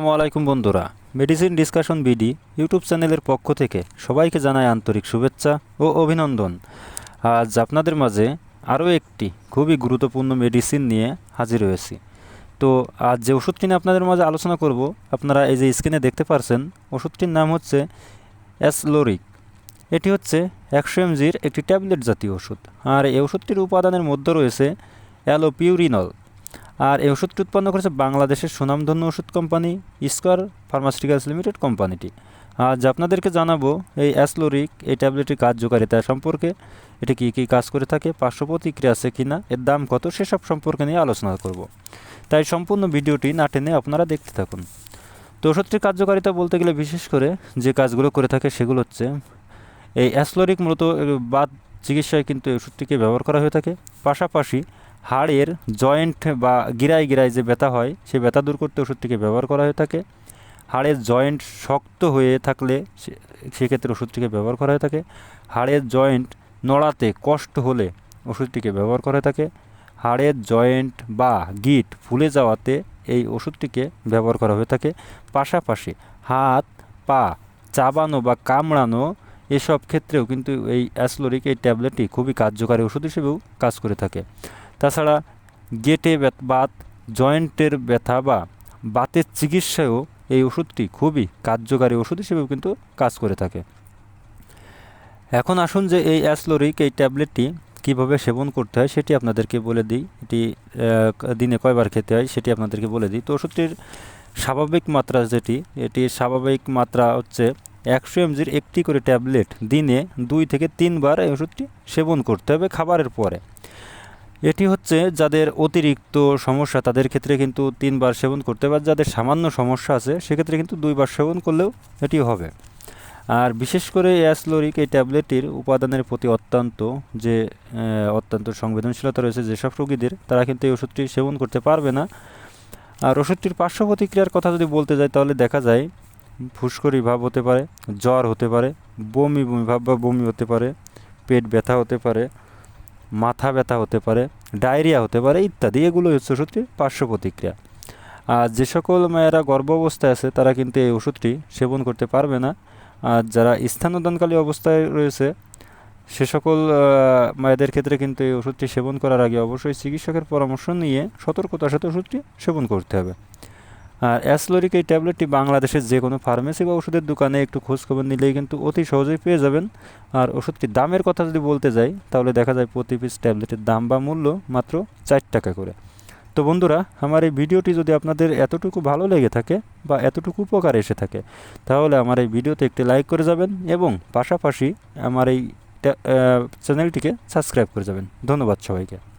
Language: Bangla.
আসসালামু আলাইকুম বন্ধুরা। মেডিসিন ডিসকাশন বিডি ইউটিউব চ্যানেলের পক্ষ থেকে সবাইকে জানায় আন্তরিক শুভেচ্ছা ও অভিনন্দন। আজ আপনাদের মাঝে আরও একটি খুবই গুরুত্বপূর্ণ মেডিসিন নিয়ে হাজির হয়েছি। তো আজ যে ওষুধটি নিয়ে আপনাদের মাঝে আলোচনা করব, আপনারা এই যে স্ক্রিনে দেখতে পারছেন, ওষুধটির নাম হচ্ছে অ্যাসলোরিক এটি হচ্ছে একশো এমজির একটি ট্যাবলেট জাতীয় ওষুধ। আর এই ওষুধটির উপাদানের মধ্যে রয়েছে অ্যালোপিউরিনল। আর এই ওষুধটি উৎপন্ন করেছে বাংলাদেশের সুনামধন্য ওষুধ কোম্পানি স্কোয়ার ফার্মাসিউটিক্যালস লিমিটেড কোম্পানিটি। আজ আপনাদেরকে জানাব এই অ্যাসলোরিক, এই ট্যাবলেটের কার্যকারিতা সম্পর্কে, এটি কী কী কাজ করে থাকে, পার্শ্ব প্রতিক্রিয়া আছে কি না এর দাম কত, সেসব সম্পর্কে নিয়ে আলোচনা করব। তাই সম্পূর্ণ ভিডিওটি না টেনে আপনারা দেখতে থাকুন। তো ওষুধটির কার্যকারিতা বলতে গেলে বিশেষ করে যে কাজগুলো করে থাকে সেগুলো হচ্ছে, এই অ্যাসলোরিক মূলত বাদ চিকিৎসায় কিন্তু এই ওষুধটিকে ব্যবহার করা হয়ে থাকে। পাশাপাশি হাড়ের জয়েন্ট বা গিরায় গিরায় যে ব্যথা হয় সেই ব্যথা দূর করতে ওষুধটিকে ব্যবহার করা হয়ে থাকে। হাড়ের জয়েন্ট শক্ত হয়ে থাকলে সেক্ষেত্রে ওষুধটিকে ব্যবহার করা হয়ে থাকে। হাড়ের জয়েন্ট নড়াতে কষ্ট হলে ওষুধটিকে ব্যবহার করা থাকে। হাড়ের জয়েন্ট বা গিট ফুলে যাওয়াতে এই ওষুধটিকে ব্যবহার করা হয়ে থাকে। পাশাপাশি হাত, পা, চাবানো বা কামড়ানো এসব ক্ষেত্রেও কিন্তু এই অ্যাসলোরিক এই ট্যাবলেটটি খুবই কার্যকারী ওষুধ হিসেবেও কাজ করে থাকে। তাছাড়া গেটে বাত, জয়েন্টের ব্যথা বা বাতের চিকিৎসায়ও এই ওষুধটি খুবই কার্যকারী ওষুধ হিসেবেও কিন্তু কাজ করে থাকে। এখন আসুন যে এই অ্যাসলোরিক এই ট্যাবলেটটি কীভাবে সেবন করতে হয় সেটি আপনাদেরকে বলে দিই। এটি দিনে কয়বার খেতে হয় সেটি আপনাদেরকে বলে দিই। তো ওষুধটির স্বাভাবিক মাত্রা যেটি, এটির স্বাভাবিক মাত্রা হচ্ছে একশো এমজির একটি করে ট্যাবলেট দিনে দুই থেকে তিনবার এই ওষুধটি সেবন করতে হবে খাবারের পরে। এটি হচ্ছে যাদের অতিরিক্ত সমস্যা, তাদের ক্ষেত্রে কিন্তু তিনবার সেবন করতে আর যাদের সামান্য সমস্যা আছে, সেক্ষেত্রে কিন্তু দুইবার সেবন করলেও এটি হবে। আর বিশেষ করে অ্যাসলোরিক এই ট্যাবলেটটির উপাদানের প্রতি অত্যন্ত যে অত্যন্ত সংবেদনশীলতা রয়েছে যেসব রোগীদের, তারা কিন্তু এই ওষুধটি সেবন করতে পারবে না। আর ওষুধটির পার্শ্ব প্রতিক্রিয়ার কথা যদি বলতে যাই, তাহলে দেখা যায় ফুসকরি ভাব হতে পারে, জ্বর হতে পারে, বমি বমি ভাব বা বমি হতে পারে, পেট ব্যথা হতে পারে মাথা ব্যথা হতে পারে, ডায়রিয়া হতে পারে ইত্যাদি। এগুলো হচ্ছে ওষুধটির পার্শ্ব প্রতিক্রিয়া। আর যে সকল মায়েরা গর্ভ অবস্থায় আছে, তারা কিন্তু এই ওষুধটি সেবন করতে পারবে না। আর যারা স্থানদানকালী অবস্থায় রয়েছে, সে সকল মায়েদের ক্ষেত্রে কিন্তু এই ওষুধটি সেবন করার আগে অবশ্যই চিকিৎসকের পরামর্শ নিয়ে সতর্কতার সাথে ওষুধটি সেবন করতে হবে। আর অ্যাসলোরিক এই ট্যাবলেটটি বাংলাদেশের যে কোনো ফার্মেসি বা ওষুধের দোকানে একটু খোঁজখবর নিলেই কিন্তু অতি সহজেই পেয়ে যাবেন। আর ওষুধটির দামের কথা যদি বলতে যাই, তাহলে দেখা যায় প্রতি পিস ট্যাবলেটের দাম বা মূল্য মাত্র চার টাকা করে। তো বন্ধুরা, আমার এই ভিডিওটি যদি আপনাদের এতটুকু ভালো লেগে থাকে বা এতটুকু উপকার এসে থাকে, তাহলে আমার এই ভিডিওতে একটি লাইক করে যাবেন এবং পাশাপাশি আমার এই চ্যানেলটিকে সাবস্ক্রাইব করে যাবেন। ধন্যবাদ সবাইকে।